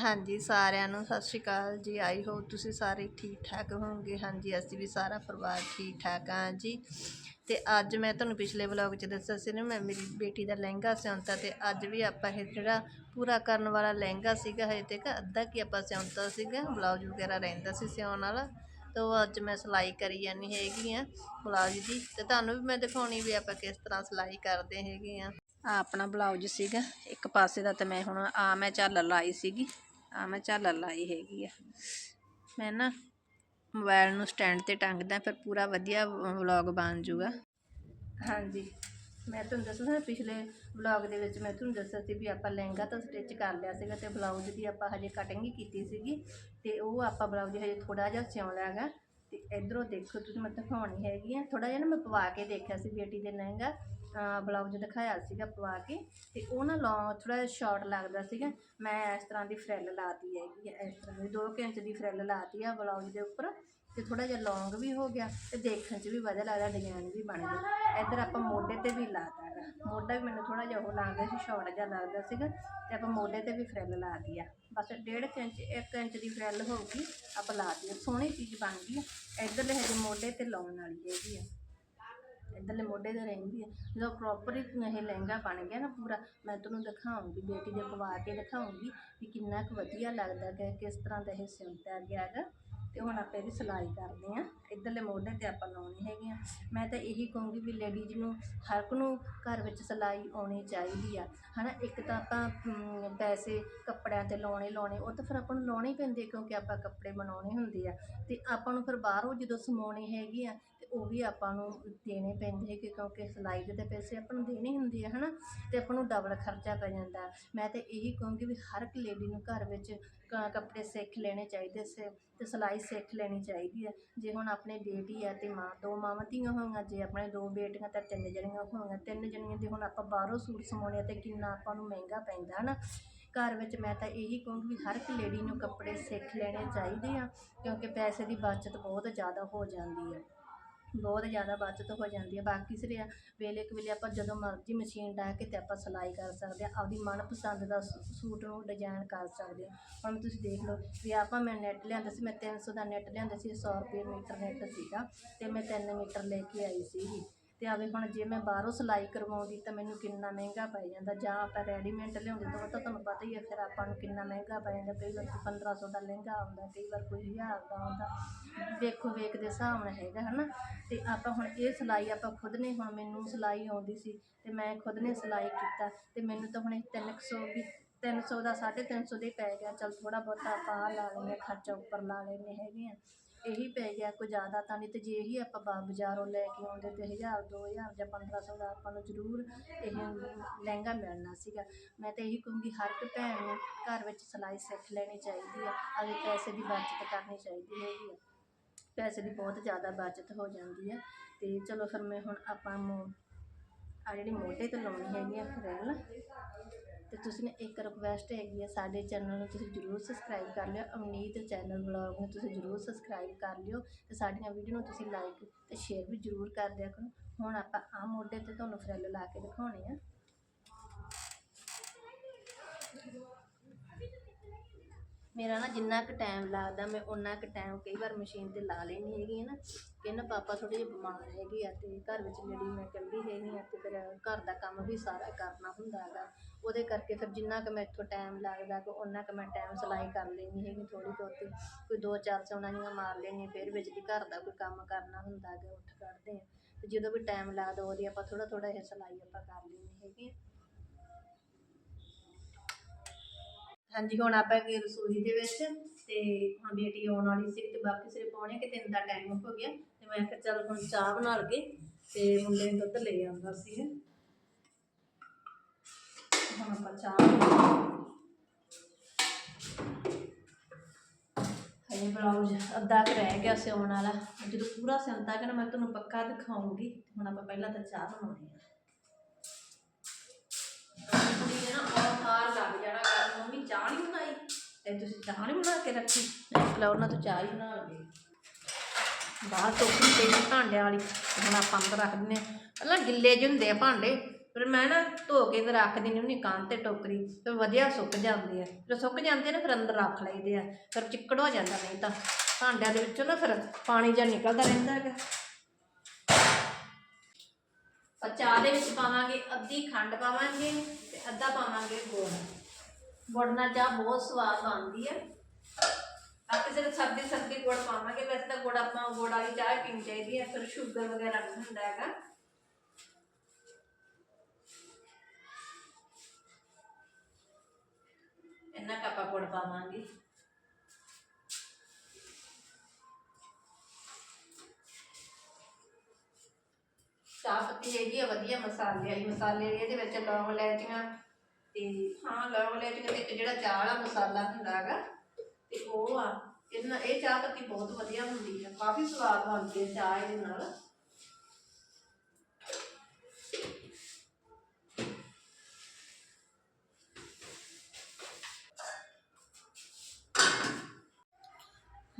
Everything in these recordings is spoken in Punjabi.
ਹਾਂਜੀ, ਸਾਰਿਆਂ ਨੂੰ ਸਤਿ ਸ਼੍ਰੀ ਅਕਾਲ ਜੀ। ਆਈ ਹੋਪ ਤੁਸੀਂ ਸਾਰੇ ਠੀਕ ਠਾਕ ਹੋਵੋਗੇ। ਹਾਂਜੀ, ਅਸੀਂ ਵੀ ਸਾਰਾ ਪਰਿਵਾਰ ਠੀਕ ਠਾਕ ਹਾਂ ਜੀ। ਤੇ ਅੱਜ ਮੈਂ ਤੁਹਾਨੂੰ ਪਿਛਲੇ ਵਲੌਗ 'ਚ ਦੱਸਿਆ ਸੀ ਨਾ, ਮੈਂ ਮੇਰੀ ਬੇਟੀ ਦਾ ਲਹਿੰਗਾ ਸਿਉਂਤਾ ਤੇ ਅੱਜ ਵੀ ਆਪਾਂ ਇਹ ਜਿਹੜਾ ਪੂਰਾ ਕਰਨ ਵਾਲਾ ਲਹਿੰਗਾ ਸੀਗਾ, ਹਜੇ ਤੱਕ ਅੱਧਾ ਕੀ ਆਪਾਂ ਸਿਉਂਤਾ ਸੀਗਾ, ਬਲਾਊਜ ਵਗੈਰਾ ਰਹਿੰਦਾ ਸੀ ਸਿਉਣ ਵਾਲਾ। ਤੇ ਉਹ ਅੱਜ ਮੈਂ ਸਿਲਾਈ ਕਰੀ ਜਾਨੀ ਹੈਗੀ ਆ ਬਲਾਊਜ ਦੀ। ਤੇ ਤੁਹਾਨੂੰ ਵੀ ਮੈਂ ਦਿਖਾਉਣੀ ਵੀ ਆਪਾਂ ਕਿਸ ਤਰ੍ਹਾਂ ਸਿਲਾਈ ਕਰਦੇ ਹੈਗੇ ਆ ਆ ਆਪਣਾ ਬਲਾਊਜ ਸੀਗਾ। ਇੱਕ ਪਾਸੇ ਦਾ ਤੇ ਮੈਂ ਹੁਣ ਆ ਮੈਂ ਝਾਲਰ ਲਾਈ ਸੀਗੀ। ਆ ਮੈਂ ਝਾਲਰ ਲਾਈ ਹੈਗੀ ਆ। ਮੈਂ ਨਾ ਮੋਬਾਈਲ ਨੂੰ ਸਟੈਂਡ ਤੇ ਟੰਗਦਾ, ਫਿਰ ਪੂਰਾ ਵਧੀਆ ਵਲੌਗ ਬਣ ਜਾਊਗਾ ਹਾਂਜੀ। ਮੈਂ ਤੁਹਾਨੂੰ ਦੱਸਿਆ ਸੀ ਪਿਛਲੇ ਵਲੌਗ ਦੇ ਵਿੱਚ ਮੈਂ ਤੁਹਾਨੂੰ ਦੱਸਿਆ ਸੀ ਵੀ ਆਪਾਂ ਲਹਿੰਗਾ ਤਾਂ ਸਟਿਚ ਕਰ ਲਿਆ ਸੀਗਾ ਤੇ ਬਲਾਊਜ ਦੀ ਆਪਾਂ ਹਜੇ ਕਟਿੰਗ ਹੀ ਕੀਤੀ ਸੀਗੀ ਤੇ ਉਹ ਆਪਾਂ ਬਲਾਊਜ ਹਜੇ ਥੋੜਾ ਜਿਹਾ ਸਿਉਣਾ ਹੈਗਾ ਤੇ ਇਧਰੋਂ ਦੇਖੋ ਤੁਸੀਂ, ਮੈਂ ਦਿਖਾਉਣੀ ਹੈਗੀ ਆ। ਥੋੜਾ ਜਿਹਾ ਨਾ ਮੈਂ ਪਵਾ ਕੇ ਦੇਖਿਆ ਸੀ ਬੇਟੀ ਦੇ ਲਹਿੰਗਾ। ਬਲਾਊਜ ਦਿਖਾਇਆ ਸੀਗਾ ਪਵਾ ਕੇ ਤੇ ਉਹ ਨਾ ਲੌਂਗ ਥੋੜਾ ਜਿਹਾ ਸ਼ਾਰਟ ਲੱਗਦਾ ਸੀਗਾ। ਮੈਂ ਇਸ ਤਰ੍ਹਾਂ ਦੀ ਫਰਿੱਲ ਲਾਤੀ ਹੈਗੀ ਆ, ਇਸ ਤਰ੍ਹਾਂ ਦੀ 2 ਇੰਚ ਦੀ ਫਰਿੱਲ ਲਾਤੀ ਆ ਬਲਾਊਜ ਦੇ ਉੱਪਰ ਤੇ ਥੋੜਾ ਜਿਹਾ ਲੌਂਗ ਵੀ ਹੋ ਗਿਆ ਤੇ ਦੇਖਣ 'ਚ ਵੀ ਵਧੀਆ ਲੱਗਦਾ ਡਿਜ਼ਾਈਨ ਵੀ ਬਣ ਗਿਆ ਇੱਧਰ ਆਪਾਂ ਮੋਢੇ ਤੇ ਵੀ ਲਾਤਾ ਹੈਗਾ। ਮੋਢਾ ਵੀ ਮੈਨੂੰ ਥੋੜਾ ਜਿਹਾ ਉਹ ਲੱਗਦਾ ਸੀ ਸ਼ਾਰਟ ਜਿਹਾ ਲੱਗਦਾ ਸੀਗਾ ਤੇ ਆਪਾਂ ਮੋਢੇ ਤੇ ਵੀ ਫਰਿੱਲ ਲਾ ਦਿੱਤੀ ਆ। ਬਸ 1.5 ਇੰਚ 1 ਇੰਚ ਦੀ ਫਰਿੱਲ ਹੋਊਗੀ ਆਪਾਂ ਲਾ ਦਿੱਤੀ ਸੋਹਣੀ ਚੀਜ਼ ਬਣ ਗਈ ਆ। ਇੱਧਰਲੇ ਹਜੇ ਮੋਢੇ ਤੇ ਲਾਉਣ ਵਾਲੀ ਹੈਗੀ ਆ। ਇੱਧਰਲੇ ਮੋਢੇ ਤੇ ਰਹਿੰਦੀ ਹੈ। ਜਦੋਂ ਪ੍ਰੋਪਰ ਹੀ ਇਹ ਲਹਿੰਗਾ ਬਣ ਗਿਆ ਨਾ ਪੂਰਾ, ਮੈਂ ਤੁਹਾਨੂੰ ਦਿਖਾਊਂਗੀ ਬੇਟੀ ਦੇ ਪਵਾ ਕੇ ਦਿਖਾਊਂਗੀ ਵੀ ਕਿੰਨਾ ਕੁ ਵਧੀਆ ਲੱਗਦਾ ਕਿ ਕਿਸ ਤਰ੍ਹਾਂ ਦਾ ਇਹ ਸਿਉਂਤਾ ਗਿਆ ਹੈਗਾ ਅਤੇ ਹੁਣ ਆਪਾਂ ਇਹਦੀ ਸਿਲਾਈ ਕਰਦੇ ਹਾਂ। ਇੱਧਰਲੇ ਮੋਢੇ ਤੇ ਆਪਾਂ ਲਾਉਣੀ ਹੈਗੀ ਆ ਮੈਂ ਤਾਂ ਇਹੀ ਕਹੂੰਗੀ ਵੀ ਲੇਡੀਜ਼ ਨੂੰ ਹਰ ਇੱਕ ਨੂੰ ਘਰ ਵਿੱਚ ਸਿਲਾਈ ਆਉਣੀ ਚਾਹੀਦੀ ਆ। ਹੈ ਨਾ ਇੱਕ ਤਾਂ ਆਪਾਂ ਪੈਸੇ ਕੱਪੜਿਆਂ ਤੇ ਲਾਉਣੇ ਲਾਉਣੇ, ਉਹ ਤਾਂ ਫਿਰ ਆਪਾਂ ਨੂੰ ਲਾਉਣੇ ਪੈਂਦੇ ਕਿਉਂਕਿ ਆਪਾਂ ਕੱਪੜੇ ਬਣਾਉਣੇ ਹੁੰਦੇ ਆ। ਅਤੇ ਆਪਾਂ ਨੂੰ ਫਿਰ ਬਾਹਰੋਂ ਜਦੋਂ ਸਮਾਉਣੇ ਹੈਗੇ ਆ ਉਹ ਵੀ ਆਪਾਂ ਨੂੰ ਦੇਣੇ ਪੈਂਦੇ ਹੈਗੇ ਕਿਉਂਕਿ ਸਿਲਾਈ ਦੇ ਤਾਂ ਪੈਸੇ ਆਪਾਂ ਨੂੰ ਦੇਣੇ ਹੁੰਦੇ ਆ ਹੈ ਨਾ ਅਤੇ ਆਪਾਂ ਨੂੰ ਡਬਲ ਖਰਚਾ ਪੈ ਜਾਂਦਾ। ਮੈਂ ਤਾਂ ਇਹੀ ਕਹੂੰਗੀ ਵੀ ਹਰ ਇੱਕ ਲੇਡੀ ਨੂੰ ਘਰ ਵਿੱਚ ਕ- ਕੱਪੜੇ ਸਿੱਖ ਲੈਣੇ ਚਾਹੀਦੇ ਸੇ ਅਤੇ ਸਿਲਾਈ ਸਿੱਖ ਲੈਣੀ ਚਾਹੀਦੀ ਹੈ ਜੇ ਹੁਣ ਆਪਣੀ ਬੇਟੀ ਆ ਅਤੇ ਮਾਂ, ਦੋ ਮਾਵਾਂ ਧੀਆਂ ਹੋਈਆਂ, ਜੇ ਆਪਣੇ ਦੋ ਬੇਟੀਆਂ ਤਾਂ ਤਿੰਨ ਜਣੀਆਂ ਹੋਈਆਂ, ਤਿੰਨ ਜਣੀਆਂ ਦੇ ਹੁਣ ਆਪਾਂ ਬਾਹਰੋਂ ਸੂਟ ਸਮਾਉਣੇ ਆ ਤੇ ਕਿੰਨਾ ਆਪਾਂ ਨੂੰ ਮਹਿੰਗਾ ਪੈਂਦਾ ਹੈ ਨਾ ਘਰ ਵਿੱਚ ਮੈਂ ਤਾਂ ਇਹੀ ਕਹੂੰਗੀ ਵੀ ਹਰ ਇੱਕ ਲੇਡੀ ਨੂੰ ਕੱਪੜੇ ਸਿੱਖ ਲੈਣੇ ਚਾਹੀਦੇ ਆ, ਕਿਉਂਕਿ ਪੈਸੇ ਦੀ ਬਚਤ ਬਹੁਤ ਜ਼ਿਆਦਾ ਹੋ ਜਾਂਦੀ ਹੈ ਬਹੁਤ ਜ਼ਿਆਦਾ ਬਚਤ ਹੋ ਜਾਂਦੀ ਹੈ। ਬਾਕੀ ਸਿਰਿਆ ਵੇਲੇ ਕੁ ਵੇਲੇ ਆਪਾਂ ਜਦੋਂ ਮਰਜ਼ੀ ਮਸ਼ੀਨ ਡਾਹ ਕੇ ਤੇ ਆਪਾਂ ਸਿਲਾਈ ਕਰ ਸਕਦੇ ਹਾਂ, ਆਪਦੀ ਮਨਪਸੰਦ ਦਾ ਸੂ- ਸੂਟ ਨੂੰ ਡਿਜ਼ਾਈਨ ਕਰ ਸਕਦੇ ਹਾਂ। ਹੁਣ ਤੁਸੀਂ ਦੇਖ ਲਓ ਵੀ ਆਪਾਂ ਮੈਂ ਨੈਟ ਲਿਆਂਦਾ ਸੀ, ਮੈਂ 300 ਦਾ ਨੈਟ ਲਿਆਂਦਾ ਸੀ 100 ਰੁਪਏ ਮੀਟਰ ਨੈਟ ਸੀਗਾ ਤੇ ਮੈਂ 3 ਮੀਟਰ ਲੈ ਕੇ ਆਈ ਸੀਗੀ। ਅਤੇ ਆਵੇ ਹੁਣ ਜੇ ਮੈਂ ਬਾਹਰੋਂ ਸਿਲਾਈ ਕਰਵਾਉਂਦੀ ਤਾਂ ਮੈਨੂੰ ਕਿੰਨਾ ਮਹਿੰਗਾ ਪੈ ਜਾਂਦਾ ਜਾਂ ਆਪਾਂ ਰੈਡੀਮੇਟ ਲਿਆਉਂਦੇ ਤਾਂ ਉਹ ਤਾਂ ਤੁਹਾਨੂੰ ਪਤਾ ਹੀ ਹੈ ਫਿਰ ਆਪਾਂ ਨੂੰ ਕਿੰਨਾ ਮਹਿੰਗਾ ਪੈ ਜਾਂਦਾ ਕਈ ਵਾਰ 1500 ਦਾ ਲਹਿੰਗਾ ਆਉਂਦਾ ਕਈ ਵਾਰ ਕੋਈ ਹਜ਼ਾਰ ਦਾ ਆਉਂਦਾ ਵੇਖੋ ਵੇਖ ਦੇ ਹਿਸਾਬ ਨਾਲ ਹੈਗਾ ਹੈ ਨਾ ਅਤੇ ਆਪਾਂ ਹੁਣ ਇਹ ਸਿਲਾਈ ਆਪਾਂ ਖੁਦ ਨੇ ਹੁਣ ਮੈਨੂੰ ਸਿਲਾਈ ਆਉਂਦੀ ਸੀ ਅਤੇ ਮੈਂ ਖੁਦ ਨੇ ਸਿਲਾਈ ਕੀਤਾ ਅਤੇ ਮੈਨੂੰ ਤਾਂ ਹੁਣ ਇਹ 300 ਵੀ 300 ਦਾ 350 ਦੇ ਪੈ ਗਿਆ ਚੱਲ ਥੋੜ੍ਹਾ ਬਹੁਤਾ ਆਪਾਂ ਆਹ ਲਾ ਲੈਂਦੇ ਹਾਂ, ਖਰਚਾ ਉੱਪਰ ਲਾ ਲੈਂਦੇ ਹੈਗੇ ਹਾਂ। ਇਹੀ ਪੈ ਗਿਆ ਕੋਈ ਜ਼ਿਆਦਾ ਤਾਂ ਨਹੀਂ ਅਤੇ ਜੇ ਇਹੀ ਆਪਾਂ ਬਾ ਬਾਜ਼ਾਰੋਂ ਲੈ ਕੇ ਆਉਂਦੇ ਤਾਂ ਹਜ਼ਾਰ, ਦੋ ਹਜ਼ਾਰ ਜਾਂ 1500 ਦਾ ਆਪਾਂ ਨੂੰ ਜ਼ਰੂਰ ਇਹ ਲਹਿੰਗਾ ਮਿਲਣਾ ਸੀਗਾ। ਮੈਂ ਤਾਂ ਇਹੀ ਕਹੂੰਗੀ ਹਰ ਇੱਕ ਭੈਣ ਨੂੰ ਘਰ ਵਿੱਚ ਸਿਲਾਈ ਸਿੱਖ ਲੈਣੀ ਚਾਹੀਦੀ ਆ ਅਤੇ ਪੈਸੇ ਦੀ ਬੱਚਤ ਕਰਨੀ ਚਾਹੀਦੀ ਹੈਗੀ ਆ। ਪੈਸੇ ਦੀ ਬਹੁਤ ਜ਼ਿਆਦਾ ਬੱਚਤ ਹੋ ਜਾਂਦੀ ਹੈ ਅਤੇ ਚਲੋ ਫਿਰ ਮੈਂ ਹੁਣ ਆਪਾਂ ਮੋ ਆ ਜਿਹੜੀ ਮੋਢੇ ਤੇ ਲਾਉਣੀ ਹੈਗੀ ਆ ਫਰੈਲ ਅਤੇ ਤੁਸੀਂ ਨੇ ਇੱਕ ਰਿਕੁਐਸਟ ਹੈਗੀ ਆ ਸਾਡੇ ਚੈਨਲ ਨੂੰ, ਤੁਸੀਂ ਜਰੂਰ ਸਬਸਕ੍ਰਾਈਬ ਕਰ ਲਿਓ। ਅਵਨੀਤ ਚੈਨਲ ਵਲੌਗ ਨੂੰ ਤੁਸੀਂ ਜਰੂਰ ਸਬਸਕ੍ਰਾਈਬ ਕਰ ਲਿਓ ਅਤੇ ਸਾਡੀਆਂ ਵੀਡੀਓ ਨੂੰ ਤੁਸੀਂ ਲਾਈਕ ਅਤੇ ਸ਼ੇਅਰ ਵੀ ਜਰੂਰ ਕਰ ਦਿਆ ਕਰੋ। ਹੁਣ ਆਪਾਂ ਆ ਮੋਢੇ ਤੇ ਤੁਹਾਨੂੰ ਫਰੈਲ ਲਾ ਕੇ ਦਿਖਾਉਣੇ ਆ। ਮੇਰਾ ਨਾ ਜਿੰਨਾ ਕੁ ਟਾਈਮ ਲੱਗਦਾ, ਮੈਂ ਉਨਾ ਕੁ ਟਾਈਮ ਕਈ ਵਾਰ ਮਸ਼ੀਨ ਤੇ ਲਾ ਲੈਣੀ ਹੈਗੀ ਹੈ ਨਾ, ਕਿ ਨਾ ਪਾਪਾ ਥੋੜੇ ਜਿਹੇ ਬਿਮਾਰ ਹੈਗੇ ਆ ਤੇ ਘਰ ਵਿੱਚ ਜਿਹੜੀ ਮੈਂ ਇਕੱਲੀ ਹੈਗੀ ਆ ਤੇ ਫਿਰ ਘਰ ਦਾ ਕੰਮ ਵੀ ਸਾਰਾ ਕਰਨਾ ਹੁੰਦਾ ਹੈਗਾ। ਉਹਦੇ ਕਰਕੇ ਫਿਰ ਜਿੰਨਾ ਕੁ ਮੈਥੋਂ ਟਾਈਮ ਲੱਗਦਾ ਕਿ ਉਨਾ ਕੁ ਮੈਂ ਟਾਈਮ ਸਿਲਾਈ ਕਰ ਲੈਣੀ ਹੈਗੀ ਥੋੜ੍ਹੀ ਬਹੁਤੀ। ਕੋਈ ਦੋ ਚਾਰ ਸੌਣਾ ਜੀਆਂ ਮਾਰ ਲੈਣੀ ਫਿਰ ਵਿੱਚ ਦੀ ਘਰ ਦਾ ਕੋਈ ਕੰਮ ਕਰਨਾ ਹੁੰਦਾ ਹੈਗਾ, ਉੱਠ ਕੱਢਦੇ ਆ ਤੇ ਜਦੋਂ ਵੀ ਟਾਈਮ ਲੱਗਦਾ, ਉਹਦੀ ਆਪਾਂ ਥੋੜ੍ਹਾ ਥੋੜ੍ਹਾ ਇਹ ਸਿਲਾਈ ਆਪਾਂ ਕਰ ਲੈਂਦੇ ਹੈਗੀ ਆ। ਹਾਂਜੀ, ਹੁਣ ਆਪਾਂ ਗਏ ਰਸੋਈ ਦੇ ਵਿੱਚ ਤੇ ਹੁਣ ਬੇਟੀ ਆਉਣ ਵਾਲੀ ਸੀ ਤੇ ਬਾਕੀ ਸਿਰੇ ਪਾਉਣੇ ਕਿ ਤਿੰਨ ਦਾ ਟਾਈਮ ਹੋ ਗਿਆ ਤੇ ਮੈਂ ਕਿਹਾ ਚੱਲ ਹੁਣ ਚਾਹ ਬਣਾ ਲਗੇ ਤੇ ਮੁੰਡੇ ਨੇ ਦੁੱਧ ਲੈ ਆਉਂਦਾ ਸੀ। ਹੁਣ ਆਪਾਂ ਚਾਹ ਹਜੇ ਬਲਾਉਜ਼ ਅੱਧਾ ਕੁ ਰਹਿ ਗਿਆ ਸਿਉਣ ਵਾਲਾ। ਜਦੋਂ ਪੂਰਾ ਸਿਉਂਤਾ ਕਿ ਮੈਂ ਤੁਹਾਨੂੰ ਪੱਕਾ ਦਿਖਾਉਂਗੀ। ਹੁਣ ਆਪਾਂ ਪਹਿਲਾਂ ਤਾਂ ਚਾਹ ਬਣਾਉਣੀ ਆ। ਕੁੜੀ ਨੇ ਨਾ ਔਰ ਹਾਰ ਲੱਗ ਜਾਣਾ। ਚਾਹ ਨਹੀਂ ਬਣਾਈ? ਤੇ ਤੁਸੀਂ ਚਾਹ ਨਹੀਂ ਬਣਾ ਕੇ ਰੱਖੀ? ਮੈਂ ਕਿਹਾ ਉਹਨਾਂ ਤੋਂ ਚਾਹ ਹੀ ਬਣਾ ਲਵੇ ਬਾਹਰ ਟੋਕਰੀ ਪਈ ਭਾਂਡਿਆਂ ਵਾਲੀ ਹੁਣ ਆਪਾਂ ਅੰਦਰ ਰੱਖ ਦਿੰਦੇ ਹਾਂ। ਪਹਿਲਾਂ ਗਿੱਲੇ ਜਿਹੇ ਹੁੰਦੇ ਆ ਭਾਂਡੇ, ਫਿਰ ਮੈਂ ਨਾ ਧੋ ਕੇ ਤੇ ਰੱਖ ਦਿੰਦੀ ਹੁੰਦੀ ਕੰਨ ਤੇ ਟੋਕਰੀ, ਫਿਰ ਵਧੀਆ ਸੁੱਕ ਜਾਂਦੇ ਆ। ਜਦੋਂ ਸੁੱਕ ਜਾਂਦੇ ਨੇ, ਫਿਰ ਅੰਦਰ ਰੱਖ ਲਈਦੇ ਆ, ਫਿਰ ਚਿੱਕੜ ਹੋ ਜਾਂਦਾ ਨਹੀਂ ਤਾਂ। ਭਾਂਡਿਆਂ ਦੇ ਵਿੱਚੋਂ ਨਾ ਫਿਰ ਪਾਣੀ ਜਿਹਾ ਨਿਕਲਦਾ ਰਹਿੰਦਾ ਹੈਗਾ। ਆਪਾਂ ਚਾਹ ਦੇ ਵਿੱਚ ਪਾਵਾਂਗੇ ਅੱਧੀ ਖੰਡ ਪਾਵਾਂਗੇ ਤੇ ਅੱਧਾ ਪਾਵਾਂਗੇ ਗੁੜ। ਗੁੜ ਨਾਲ ਚਾਹ ਬਹੁਤ ਸਵਾਦ ਬਣਦੀ ਹੈ। ਆ ਕਿਸੇ ਸਰਦੀ ਸਰਦੀ ਗੁੜ ਪਾਵਾਂਗੇ, ਵੈਸੇ ਤਾਂ ਗੁੜ ਆਪਾਂ ਗੁੜ ਵਾਲੀ ਚਾਹ ਪੀਣੀ ਚਾਹੀਦੀ ਹੈ, ਫਿਰ ਸ਼ੂਗਰ ਵਗੈਰਾ ਨਹੀਂ ਹੁੰਦਾ ਹੈਗਾ। ਇੰਨਾ ਕੁ ਗੁੜ ਪਾਵਾਂਗੇ। ਚਾਹ ਪੱਤੀ ਹੈਗੀ ਆ, ਵਧੀਆ ਮਸਾਲੇ ਵਾਲੀ ਮਸਾਲੇ ਇਹਦੇ ਵਿੱਚ ਲੌਂਗ ਇਲਾਇਚੀਆਂ ਤੇ ਹਾਂ ਲੌਂਗ ਇਲਾਇਚੀਆਂ ਤੇ ਜਿਹੜਾ ਚਾਹ ਵਾਲਾ ਮਸਾਲਾ ਹੁੰਦਾ ਹੈਗਾ, ਤੇ ਉਹ ਆ ਇਹਨਾਂ ਇਹ ਚਾਹ ਪੱਤੀ ਬਹੁਤ ਵਧੀਆ ਹੁੰਦੀ ਹੈ ਕਾਫੀ ਸਵਾਦ ਬਣਦੀ ਹੈ ਚਾਹ ਇਹਦੇ ਨਾਲ।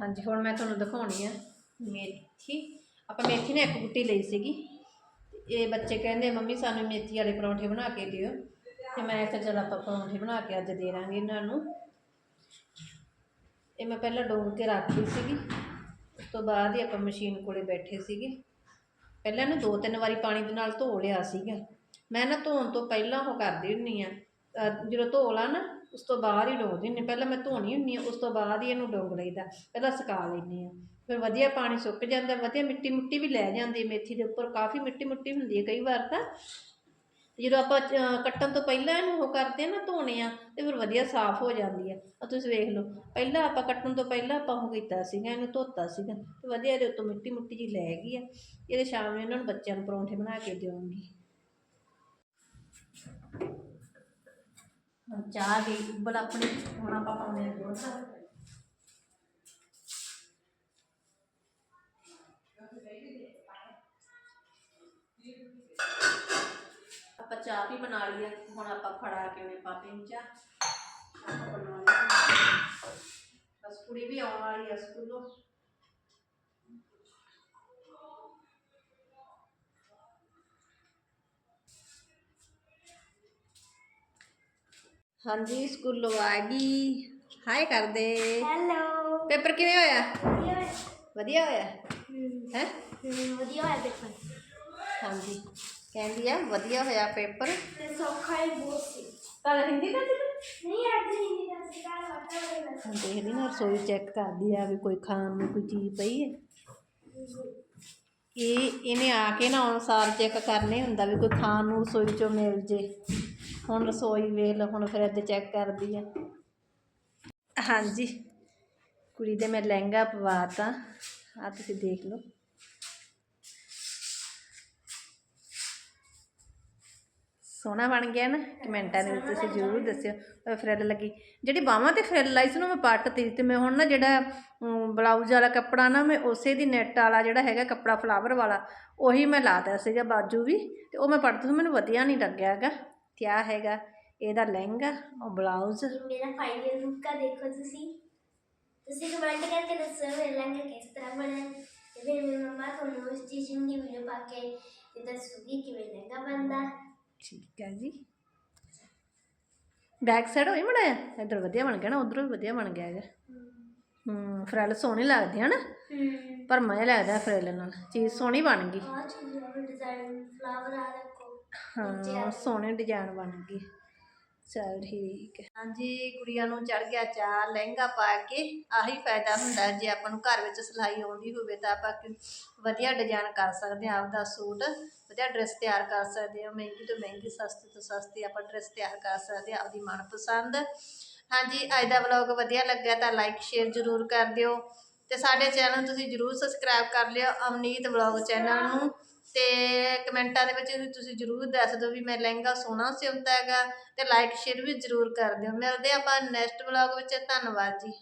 ਹਾਂਜੀ, ਹੁਣ ਮੈਂ ਤੁਹਾਨੂੰ ਦਿਖਾਉਣੀ ਆ ਮੇਥੀ। ਆਪਾਂ ਮੇਥੀ ਨੇ ਇੱਕ ਗੁੱਟੀ ਲਈ ਸੀਗੀ। ਇਹ ਬੱਚੇ ਕਹਿੰਦੇ ਮੰਮੀ, ਸਾਨੂੰ ਮੇਥੀ ਵਾਲੇ ਪਰੌਂਠੇ ਬਣਾ ਕੇ ਦਿਓ। ਤੇ ਮੈਂ ਕਿਹਾ ਚਲ ਆਪਾਂ ਪਰੌਂਠੇ ਬਣਾ ਕੇ ਅੱਜ ਦੇ ਦਾਂਗੇ ਇਹਨਾਂ ਨੂੰ। ਇਹ ਮੈਂ ਪਹਿਲਾਂ ਡੋਬ ਕੇ ਰੱਖਦੀ ਸੀਗੀ, ਉਸ ਤੋਂ ਬਾਅਦ ਹੀ ਆਪਾਂ ਮਸ਼ੀਨ ਕੋਲੇ ਬੈਠੇ ਸੀਗੇ। ਪਹਿਲਾਂ ਇਹਨੂੰ ਦੋ ਤਿੰਨ ਵਾਰੀ ਪਾਣੀ ਦੇ ਨਾਲ ਧੋ ਲਿਆ ਸੀਗਾ। ਮੈਂ ਨਾ ਧੋਣ ਤੋਂ ਪਹਿਲਾਂ ਉਹ ਕਰਦੀ ਹੁੰਨੀ ਆ ਜਦੋਂ ਧੋ ਲਾ ਨਾ, ਉਸ ਤੋਂ ਬਾਅਦ ਹੀ ਡੋਬਦੀ ਹੁੰਨੀ ਪਹਿਲਾਂ ਮੈਂ ਧੋਣੀ ਹੁੰਨੀ ਆ ਉਸ ਤੋਂ ਬਾਅਦ ਹੀ ਇਹਨੂੰ ਡੋਬ ਲਈਦਾ। ਪਹਿਲਾਂ ਸੁਕਾ ਲੈਂਦੀ ਆ ਫਿਰ ਵਧੀਆ ਪਾਣੀ ਸੁੱਕ ਜਾਂਦਾ, ਵਧੀਆ ਮਿੱਟੀ ਮੁੱਟੀ ਵੀ ਲੈ ਜਾਂਦੀ ਮੇਥੀ ਦੇ ਉੱਪਰ। ਕਾਫੀ ਮਿੱਟੀ ਮੁੱਟੀ ਹੁੰਦੀ ਹੈ ਕਈ ਵਾਰ ਤਾਂ। ਤੇ ਜਦੋਂ ਆਪਾਂ ਅਹ, ਕੱਟਣ ਤੋਂ ਪਹਿਲਾਂ ਇਹਨੂੰ ਉਹ ਕਰਦੇ ਆ ਨਾ ਧੋਣੇ ਆ ਤੇ ਫਿਰ ਵਧੀਆ ਸਾਫ਼ ਹੋ ਜਾਂਦੀ ਆ। ਆ ਤੁਸੀਂ ਵੇਖ ਲਓ ਪਹਿਲਾਂ ਆਪਾਂ ਕੱਟਣ ਤੋਂ ਪਹਿਲਾਂ ਆਪਾਂ ਉਹ ਕੀਤਾ ਸੀਗਾ ਇਹਨੂੰ ਧੋਤਾ ਸੀਗਾ ਤੇ ਵਧੀਆ ਇਹਦੇ ਉੱਤੋਂ ਮਿੱਟੀ ਮੁੱਟੀ ਜੀ ਲੈ ਗਈ ਆ। ਇਹਦੇ ਸ਼ਾਮ ਨੂੰ ਇਹਨਾਂ ਨੂੰ ਬੱਚਿਆਂ ਨੂੰ ਪਰੌਂਠੇ ਬਣਾ ਕੇ ਦਿਵਾਂਗੀ। ਹੁਣ ਚਾਹ ਗਈ ਉੱਬਲ ਆਪਣੀ ਹੁਣ ਆਪਾਂ ਪਾਉਂਦੇ ਆ ਦੁੱਧ ਚਾਹ ਵੀ ਬਣਾ ਲਈ ਆ ਹੁਣ ਆਪਾਂ ਫੜਾ ਕੇ ਉਹਨੇ ਪਾਪੇ ਨੂੰ ਚਾਹ। ਆਪਾਂ ਬਣਾ ਲਈ ਬਸ ਕੁੜੀ ਵੀ ਆਉਣ ਵਾਲੀ ਆ ਸਕੂਲੋਂ। ਹਾਂਜੀ ਸਕੂਲੋਂ ਆ ਗਈ। ਹਾਏ ਕਰਦੇ। ਹੈਲੋ। ਪੇਪਰ ਕਿਵੇਂ ਹੋਇਆ? ਵਧੀਆ ਹੋਇਆ। ਹੈ। ਵਧੀਆ ਹੈ ਪੇਪਰ। ਹਾਂਜੀ। ਕਹਿੰਦੀ ਆ ਵਧੀਆ ਹੋਇਆ ਪੇਪਰ। ਤੇ ਸੌਖਾ ਹੀ ਬਹੁਤ ਸੀ। ਕੱਲ ਹਿੰਦੀ ਦਾ ਸੀ ਨਹੀਂ ਅੱਜ ਹਿੰਦੀ ਦਾ ਸੀ ਕੱਲ ਵਾਟਰ ਵਾਲਾ ਹੁਣ ਦੇਖਦੀ ਨਾ ਰਸੋਈ ਚੈੱਕ ਕਰਦੀ ਆ ਵੀ ਕੋਈ ਖਾਣ ਨੂੰ ਕੋਈ ਚੀਜ਼ ਪਈ ਹੈ। ਇਹ ਇਹਨੇ ਆ ਕੇ ਨਾ ਅਨੁਸਾਰ ਚੈੱਕ ਕਰਨੇ ਹੁੰਦਾ ਵੀ ਕੋਈ ਖਾਣ ਨੂੰ ਰਸੋਈ ਚੋਂ ਮਿਲ ਜੇ। ਹੁਣ ਰਸੋਈ ਵੇਖ ਲਓ ਹੁਣ ਫਿਰ ਅੱਜ ਚੈੱਕ ਕਰਦੀ ਆ। ਹਾਂਜੀ। ਕੁੜੀ ਦੇ ਮੈਂ ਲਹਿੰਗਾ ਪਵਾਤਾ ਆ ਤੁਸੀਂ ਦੇਖ ਲਓ। ਸੋਹਣਾ ਬਣ ਗਿਆ ਨਾ ਕਮੈਂਟਾਂ ਦੇ ਵਿੱਚ ਤੁਸੀਂ ਜ਼ਰੂਰ ਦੱਸਿਓ ਫਰਿੱਲ ਲੱਗੀ। ਜਿਹੜੀ ਬਾਹਾਂ ਤੇ ਫਰਿੱਲ ਲਾਈ ਸੀ ਨਾ ਮੈਂ ਪੱਟਤੀ ਤੇ। ਮੈਂ ਹੁਣ ਨਾ ਜਿਹੜਾ ਬਲਾਊਜ਼ ਵਾਲਾ ਕੱਪੜਾ ਨਾ ਮੈਂ ਉਸੇ ਦੀ ਨੈਟ ਵਾਲਾ ਜਿਹੜਾ ਹੈਗਾ ਕੱਪੜਾ ਫਲਾਵਰ ਵਾਲਾ ਉਹੀ ਮੈਂ ਲਾਤਾ ਸੀਗਾ ਬਾਜੂ ਵੀ ਤੇ ਉਹ ਮੈਂ ਪੱਟ ਸੀ ਮੈਨੂੰ ਵਧੀਆ ਨਹੀਂ ਲੱਗਿਆ ਹੈਗਾ। ਕਿਆ ਹੈਗਾ ਇਹਦਾ ਲਹਿੰਗਾ ਉਹ ਬਲਾਊਜ਼ ਮੇਰਾ ਫਾਈਨਲ ਲੁੱਕ ਆ ਦੇਖੋ ਤੁਸੀਂ। ਤੁਸੀਂ ਕਮੈਂਟ ਕਰਕੇ ਦੱਸੋ ਮੇਰਾ ਲਹਿੰਗਾ ਕਿਸ ਤਰ੍ਹਾਂ ਬਣਿਆ ਤੇ ਫਿਰ ਮੇਰੀ ਮੰਮਾ ਤੁਹਾਨੂੰ ਸਟਿਚਿੰਗ ਦੀ ਵੀਡੀਓ ਪਾ ਕੇ ਤੇ ਦੱਸੂਗੀ ਕਿਵੇਂ ਲਹਿੰਗਾ ਬਣਦਾ। ਠੀਕ ਹੈ ਜੀ। ਬੈਕ ਸਾਈਡ ਹੋਈ ਬਣਾਇਆ ਇਧਰ ਵਧੀਆ ਬਣ ਗਿਆ ਨਾ ਉਧਰੋਂ ਵੀ ਵਧੀਆ ਬਣ ਗਿਆ ਹੈਗਾ। ਹੂੰ ਫਰੈਲ ਸੋਹਣੇ ਲੱਗਦੇ ਹੂੰ। ਪਰ ਮਜ਼ਾ ਲੱਗਦਾ ਫਰੈਲ ਨਾਲ। ਚੀਜ਼ ਸੋਹਣੀ ਬਣ ਗਈ। ਆ ਚੀਜ਼ ਡਿਜ਼ਾਈਨ ਫਲਾਵਰ ਆ ਰੱਖੋ ਹਾਂ ਸੋਹਣੇ ਡਿਜ਼ਾਈਨ ਬਣ ਗਏ ਚਲ ਠੀਕ ਹੈ। ਹਾਂਜੀ, ਕੁੜੀਆਂ ਨੂੰ ਚੜ ਗਿਆ ਚਾਹ ਲਹਿੰਗਾ ਪਾ ਕੇ ਆਹੀ ਫਾਇਦਾ ਹੁੰਦਾ ਜੇ ਆਪਾਂ ਨੂੰ ਘਰ ਵਿੱਚ ਸਿਲਾਈ ਆਉਂਦੀ ਹੋਵੇ ਤਾਂ ਆਪਾਂ ਕਿ- ਵਧੀਆ ਡਿਜ਼ਾਈਨ ਕਰ ਸਕਦੇ ਹਾਂ, ਆਪਦਾ ਸੂਟ ਵਧੀਆ ਡਰੈਸ ਤਿਆਰ ਕਰ ਸਕਦੇ ਹਾਂ, ਮਹਿੰਗੀ ਤੋਂ ਮਹਿੰਗੀ, ਸਸਤੀ ਤੋਂ ਸਸਤੀ ਆਪਾਂ ਡਰੈਸ ਤਿਆਰ ਕਰ ਸਕਦੇ ਹਾਂ, ਆਪਦੀ ਮਨਪਸੰਦ। ਹਾਂਜੀ, ਅੱਜ ਦਾ ਵਲੌਗ ਵਧੀਆ ਲੱਗਾ ਤਾਂ ਲਾਈਕ ਸ਼ੇਅਰ ਜ਼ਰੂਰ ਕਰ ਦਿਓ ਤੇ ਸਾਡੇ ਚੈਨਲ ਨੂੰ ਤੁਸੀਂ ਜ਼ਰੂਰ ਸਬਸਕ੍ਰਾਈਬ ਕਰ ਲਿਓ ਅਮਨੀਤ ਵਲੌਗ ਚੈਨਲ ਨੂੰ। ਤੇ ਕਮੈਂਟਾਂ ਦੇ ਵਿੱਚ ਵੀ ਤੁਸੀਂ ਜ਼ਰੂਰ ਦੱਸ ਦਿਓ ਵੀ ਮੈਂ ਲਹਿੰਗਾ ਸੋਹਣਾ ਸਿਉਂਤਾ ਹੈਗਾ ਤੇ ਲਾਈਕ ਸ਼ੇਅਰ ਵੀ ਜ਼ਰੂਰ ਕਰ ਦਿਓ। ਮਿਲਦੇ ਆਪਾਂ ਨੈਕਸਟ ਵਲੌਗ ਵਿੱਚ। ਧੰਨਵਾਦ ਜੀ।